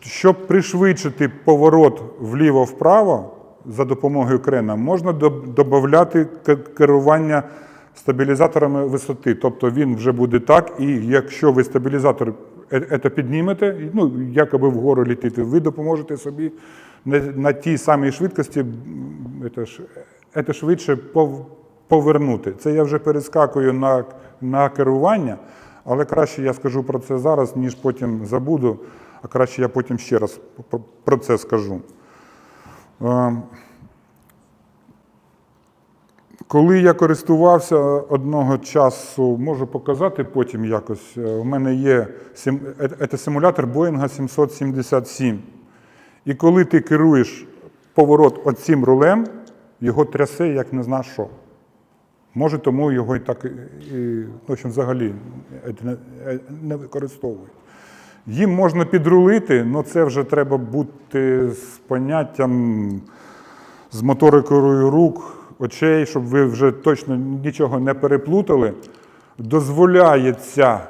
Щоб пришвидшити поворот вліво-вправо за допомогою крена, можна додати керування стабілізаторами висоти. Тобто він вже буде так, і якщо ви стабілізатор е- це піднімете, ну, якоби вгору літити, ви допоможете собі на, тій самій швидкості це швидше повернути. Це я вже перескакую на, на керування, але краще я скажу про це зараз, ніж потім забуду, а краще я потім ще раз про- це скажу. Е, Коли я користувався одного часу, можу показати потім якось. е, У мене є е- це симулятор Боїнга 777. І коли ти керуєш поворот оцим рулем, його трясе, як не знаєш що. Може, тому його і так і, і, в общем, взагалі не, не використовують. Їм можна підрулити, але це вже треба бути з поняттям, з моторикою рук, очей, щоб ви вже точно нічого не переплутали. Дозволяється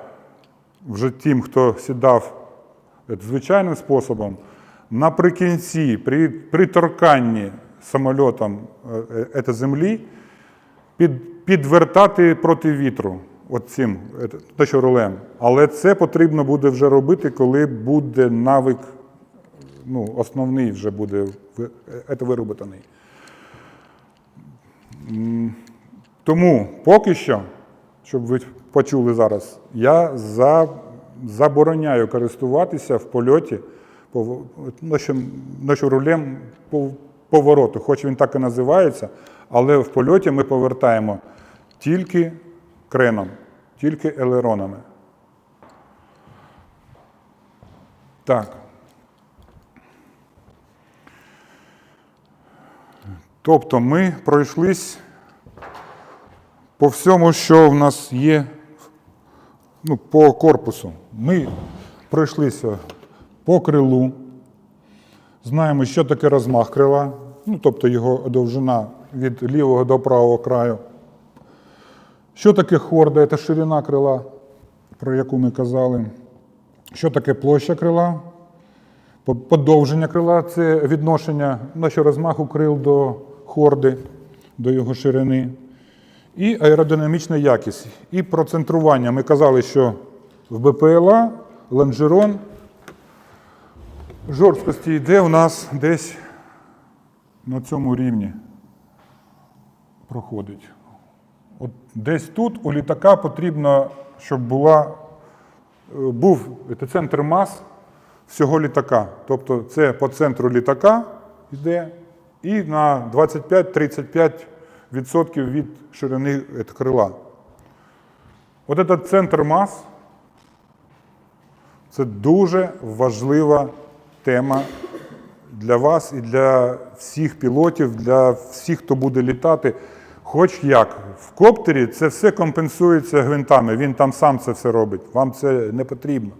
вже тим, хто сідав звичайним способом, наприкінці, при, при торканні самольотом е, е, землі, під, підвертати проти вітру оцим е, те, що рулем. Але це потрібно буде вже робити, коли буде навик, ну, основний вже буде е. М, Тому поки що, щоб ви почули зараз, я за, забороняю користуватися в польоті нашим, рулем повороту, хоч він так і називається, але в польоті ми повертаємо тільки креном, тільки елеронами. Так. Тобто ми пройшлись по всьому, що в нас є ну, по корпусу. Ми пройшлися по крилу, знаємо, що таке розмах крила, ну, тобто його довжина від лівого до правого краю. Що таке хорда, це ширина крила, про яку ми казали. Що таке площа крила? Подовження крила це відношення нашого розмаху крил до хорди, до його ширини. І аеродинамічна якість. І про центрування. Ми казали, що в БПЛА лонжерон жорсткості йде у нас десь на цьому рівні проходить. От десь тут у літака потрібно, щоб була, е, був це центр мас всього літака. Тобто це по центру літака йде і на 25-35% від ширини е, крила. От этот центр мас це дуже важлива тема для вас і для всіх пілотів, для всіх, хто буде літати. Хоч як. В коптері це все компенсується гвинтами, він там сам це все робить, вам це не потрібно.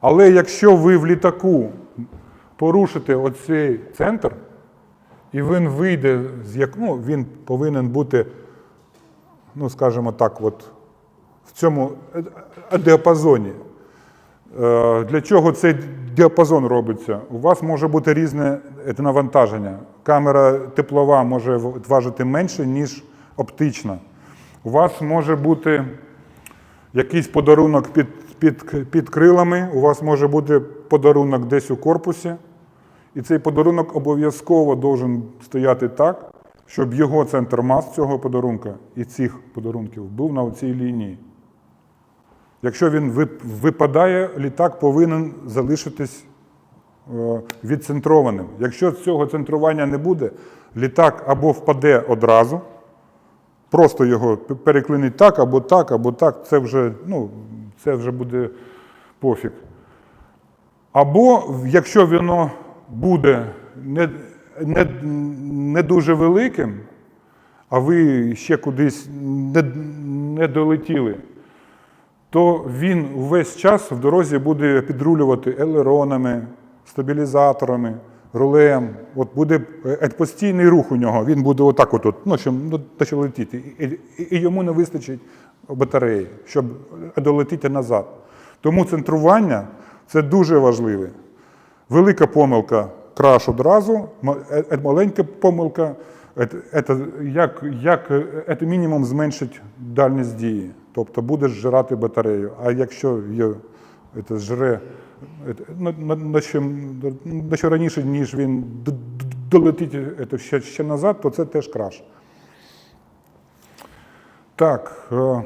Але якщо ви в літаку порушите оцей центр, і він вийде з як, ну, він повинен бути, ну, скажімо так, от в цьому е, е. Е, Для чого цей діапазон робиться? У вас може бути різне навантаження. Камера теплова може важити менше, ніж оптична. У вас може бути якийсь подарунок під, під, під крилами, у вас може бути подарунок десь у корпусі. І цей подарунок обов'язково должен стояти так, щоб його центр мас цього подарунка і цих подарунків був на цій лінії. Якщо він випадає, літак повинен залишитись е, відцентрованим. Якщо цього центрування не буде, літак або впаде одразу, просто його переклинить так, або так, або так, це вже, ну, це вже буде пофіг. Або якщо воно буде не, не, не дуже великим, а ви ще кудись не, не долетіли, то він увесь час в дорозі буде підрулювати елеронами, стабілізаторами, рулем. От буде е, постійний рух у нього. Він буде отак, от, ну, що, ну, летіти. І, і, йому не вистачить батареї, щоб долетіти назад. Тому центрування це дуже важливе. Велика помилка краш одразу, е- е- маленька помилка е- е- як, як е, мінімум зменшить дальність дії. Тобто будеш жирати батарею. А якщо її це, жре ну, на, що, що раніше, ніж він долетить це, ще, ще назад, то це теж краще. Так. Е...